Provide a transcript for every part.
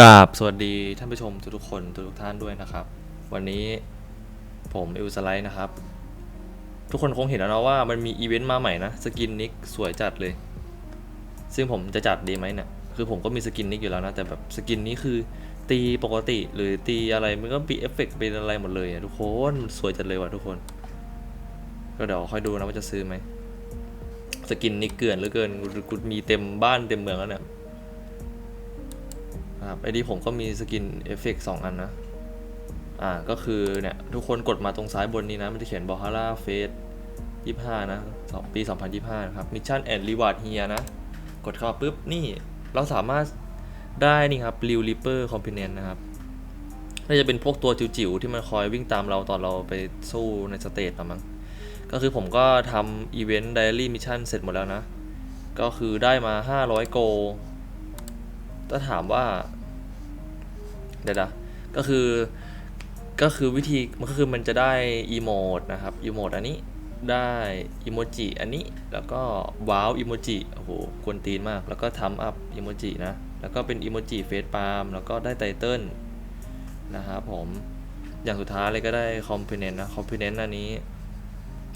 กราบสวัสดีท่านผู้ชมทุกๆคนทุกๆท่านด้วยนะครับ วันนี้ผมเอลสไลด์นะครับ ทุกคนคงเห็นแล้วนะว่ามันมีอีเวนต์มาใหม่นะสกินนิกสวยจัดเลย ซึ่งผมจะจัดดีไหมเนี่ยคือผมก็มีสกินนิกอยู่แล้วนะ แต่แบบสกินนี้คือตีปกติหรือตีอะไรมันก็มีเอฟเฟกต์เป็นอะไรหมดเลยอะทุกคนมันสวยจัดเลยว่ะทุกคน ก็เดี๋ยวค่อยดูนะว่าจะซื้อไหมสกินนิกเกลื่อนเหลือเกินกูกูมีเต็มบ้านเต็มเมืองแล้วเนี่ย ครับไอดีผมก็มีสกินเอฟเฟกสองอันนะ อ่า ก็คือเนี่ย ทุกคนกดมาตรงซ้ายบนนี้นะ มันจะเขียนบอฮาร่าเฟสยี่ห้านะสองปี 2025 นะครับมิชชั่นแอนด์รีวาร์ดเฮียนะ กดเข้าปุ๊บ นี่เราสามารถได้นี่ครับริวริปเปอร์คอมพ n เนนนะครับน่าจะเป็นพวกตัวจิ๋วๆที่มันคอยวิ่งตามเราตอนเราไปสู้ในสเตจละมั้งก็คือผมก็ทำอีเวนต์ไดอารี่มิชชั่นเสร็จหมดแล้วนะ ก็คือได้มา 500 โกถ้าถามว่า เดี๋ยวนะก็คือก็คือวิธีมันก็คือมันจะได้อีโมดนะครับอีโมดอันนี้ได้อีโมจิอันนี้แล้วก็ว้าวอีโมจิโอ้โหกวนตีนมาก แล้วก็ทำอัพอีโมจินะ แล้วก็เป็นอีโมจิเฟซปาล์มแล้วก็ได้ไตเติลนะครับผมอย่างสุดท้ายเลยก็ได้คอมเพ n เนนต์นะคอมเพ n เนนต์อันนี้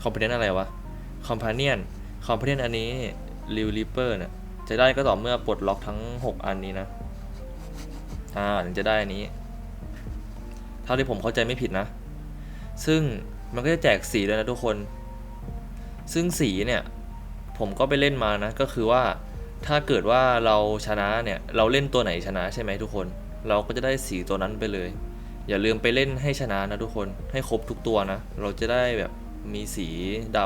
คอมเพ n เนนต์อะไรวะคอมพาเนียนคอมพาเนียนอันนี้ริวริเปอร์เนี่ยจะได้ก็ต่อเมื่อปลดล็อกทั้ง 6 อันนี้นะ อ่าถึงจะได้อันนี้ เท่าที่ผมเข้าใจไม่ผิดนะ ซึ่งมันก็จะแจกสีด้วยนะทุกคน ซึ่งสีเนี่ย ผมก็ไปเล่นมานะ ก็คือว่าถ้าเกิดว่าเราชนะเนี่ย เราเล่นตัวไหนชนะใช่ไหมทุกคน เราก็จะได้สีตัวนั้นไปเลย อย่าลืมไปเล่นให้ชนะนะทุกคน ให้ครบทุกตัวนะ เราจะได้แบบมีสีด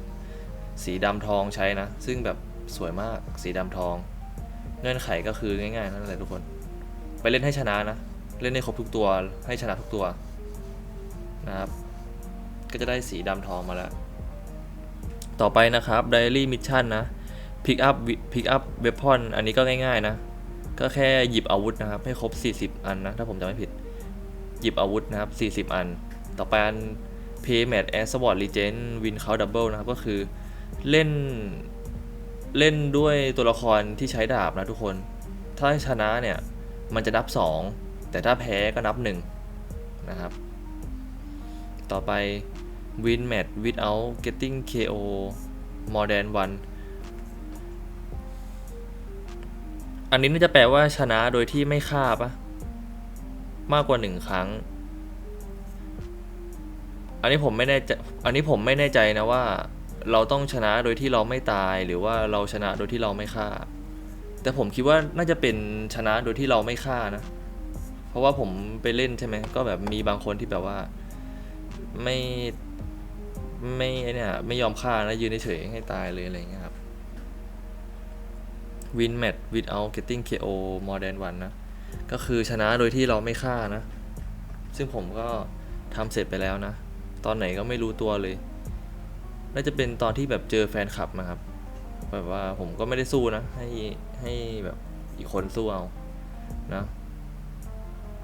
ำสีดำทองใช้นะ ซึ่งแบบสวยมากสีดำทอง เงื่อนไขก็คือง่ายๆนั่นแหละทุกคน ไปเล่นให้ชนะนะ เล่นให้ครบทุกตัวให้ชนะทุกตัวนะครับ ก็จะได้สีดำทองมาแล้ว ต่อไปนะครับ Diary Mission นะ Pick up Pick up Weapon อันนี้ก็ง่ายๆนะ ก็แค่หยิบอาวุธนะครับ ให้ครบ 40 อันนะ ถ้าผมจำไม่ผิด หยิบอาวุธนะครับ 40 อัน ต่อไปอัน Pay Match as Sword Legend Win Count Double นะครับ ก็คือเล่นเล่นด้วยตัวละครที่ใช้ดาบนะทุกคน ถ้าชนะเนี่ย มันจะนับ 2 แต่ถ้าแพ้ก็นับ 1 นะครับ ต่อไป win match without getting KO more than one อันนี้น่าจะแปลว่าชนะโดยที่ไม่ฆ่าปะมากกว่า1ครั้ง อันนี้ผมไม่แน่ใจอันนี้ผมไม่แน่ใจนะว่า เราต้องชนะโดยที่เราไม่ตายหรือว่าเราชนะโดยที่เราไม่ฆ่า แต่ผมคิดว่าน่าจะเป็นชนะโดยที่เราไม่ฆ่านะ เพราะว่าผมไปเล่นใช่ไหมก็แบบมีบางคนที่แบบว่า ไม่ไม่เนี่ยไม่ยอมฆ่านะยืนเฉยให้ตายเลยอะไรเงี้ยครับ win match without getting KO more than one นะ ก็คือชนะโดยที่เราไม่ฆ่านะ ซึ่งผมก็ทำเสร็จไปแล้วนะ ตอนไหนก็ไม่รู้ตัวเลย น่าจะเป็นตอนที่แบบเจอแฟนคลับนะครับ แบบว่าผมก็ไม่ได้สู้นะ ให้ให้แบบอีกคนสู้เอานะ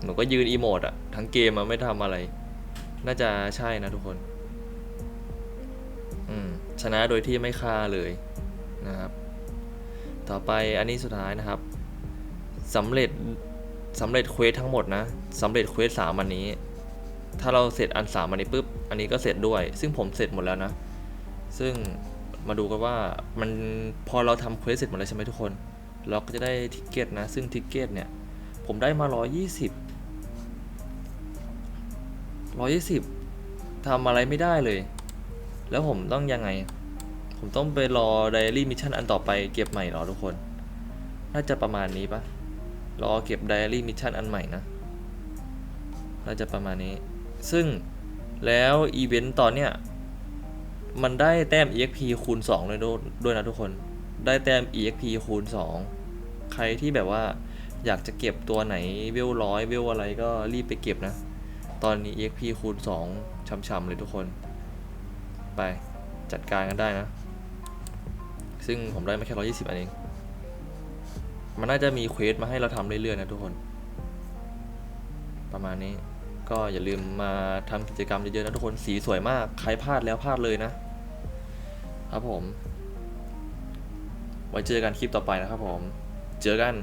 หนูก็ยืนอีโมดอะทั้งเกมมาไม่ทำอะไร น่าจะใช่นะทุกคน อืม ชนะโดยที่ไม่ฆ่าเลยนะครับ ต่อไปอันนี้สุดท้ายนะครับสำเร็จสำเร็จเควสทั้งหมดนะสำเร็จเควสสามอันนี้ ถ้าเราเสร็จอันสามอันนี้ปุ๊บ อันนี้ก็เสร็จด้วย ซึ่งผมเสร็จหมดแล้วนะ ซึ่ง มาดูกันว่ามันพอเราทำเควสเสร็จหมดแล้วใช่ไหมทุกคน เราก็จะได้ทิกเก็ตนะ ซึ่งทิกเก็ตเนี่ย ผมได้มา 120 120ทำอะไรไม่ได้เลย แล้วผมต้องยังไง ผมต้องไปรอไดอารี่มิชชั่นอันต่อไปเก็บใหม่หรอทุกคน น่าจะประมาณนี้ปะรอเก็บไดอารี่มิชชั่นอันใหม่นะ น่าจะประมาณนี้ ซึ่งแล้วอีเวนต์ตอนเนี้ย มันได้แต้ม EXP คูณ2เลยด้วยนะทุกคน ได้แต้ม EXP คูณ 2 ใครที่แบบว่าอยากจะเก็บตัวไหนเวลร้อยเวลอะไรก็รีบไปเก็บนะ ตอนนี้ EXP คูณ 2ช่ำๆเลยทุกคน ไปจัดการกันได้นะ ซึ่งผมได้มาแค่120อันเอง มันน่าจะมีเควสมาให้เราทำเรื่อยๆนะทุกคน ประมาณนี้ ก็อย่าลืมมาทำกิจกรรมเยอะๆนะทุกคนสีสวยมาก ใครพลาดแล้วพลาดเลยนะ ครับผม ไว้เจอกันคลิปต่อไปนะครับผม เจอกัน